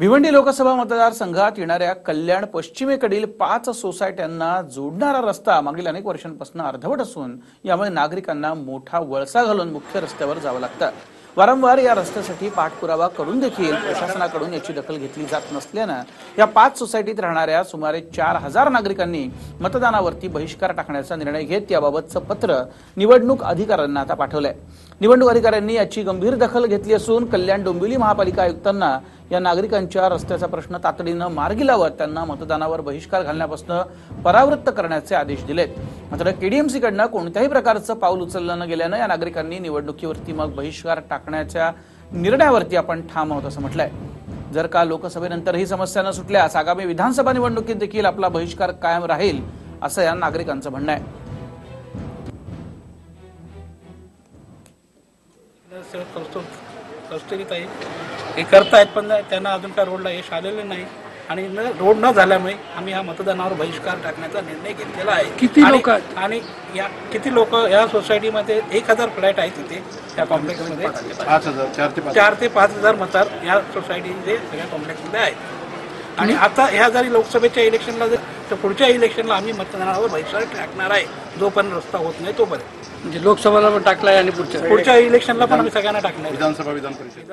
भिवंडी लोकसभा मतदारसंघात येणाऱ्या कल्याण पश्चिमेकडील पाच सोसायट्यांना जोडणारा रस्ता मागील अनेक वर्षांपासून अर्धवट असून यामुळे नागरिकांना मोठा वळसा घालून मुख्य रस्त्यावर जावं लागतं. वारंवार या रस्त्यासाठी पाठपुरावा करून देखील प्रशासनाकडून याची दखल घेतली जात नसल्यानं या पाच सोसायटीत राहणाऱ्या सुमारे चार हजार नागरिकांनी मतदानावरती बहिष्कार टाकण्याचा निर्णय घेत याबाबतचं पत्र निवडणूक अधिकाऱ्यांना आता पाठवलंय. निवडणूक अधिकाऱ्यांनी याची गंभीर दखल घेतली असून कल्याण डोंबिवली महापालिका आयुक्तांना या नागरिकांच्या रस्त्याचा प्रश्न तातडीनं मार्गी लावत त्यांना मतदानावर बहिष्कार घालण्यापासून परावृत्त करण्याचे आदेश दिलेत. मात्र केडीएमसी कडनं कोणत्याही प्रकारचं पाऊल उचललं न गेल्यानं या नागरिकांनी निवडणुकीवरती मग बहिष्कार टाकण्याच्या निर्णयावरती आपण ठाम आहोत असं म्हटलंय. जर का लोकसभेनंतर ही समस्या न सुटल्यास आगामी विधानसभा निवडणुकीत देखील आपला बहिष्कार कायम राहील असं या नागरिकांचं म्हणणं आहे. कौस्तुभ कौस्तुभीत आहे हे करतायत पण त्यांना अजून काय रोडला यश आलेलं नाही. आणि न रोड न झाल्यामुळे आम्ही या मतदानावर बहिष्कार टाकण्याचा निर्णय घेतलेला आहे. किती लोकं? आणि या किती लोक या सोसायटीमध्ये एक हजार फ्लॅट आहेत तिथे या कॉम्प्लेक्समध्ये. पाच हजार चार ते पाच हजार. मतार या सोसायटीचे सगळ्या कॉम्प्लेक्समध्ये आहेत. आणि आता ह्या जरी लोकसभेच्या इलेक्शनला जर तर पुढच्या इलेक्शनला आम्ही मतदानावर बहिष्कार टाकणार आहे. जोपर्यंत रस्ता होत नाही तोपर्यंत. म्हणजे लोकसभेला पण टाकलाय आणि पुढच्या पुढच्या इलेक्शनला पण आम्ही सगळ्यांना टाकणार आहे. विधानसभा विधान परिषद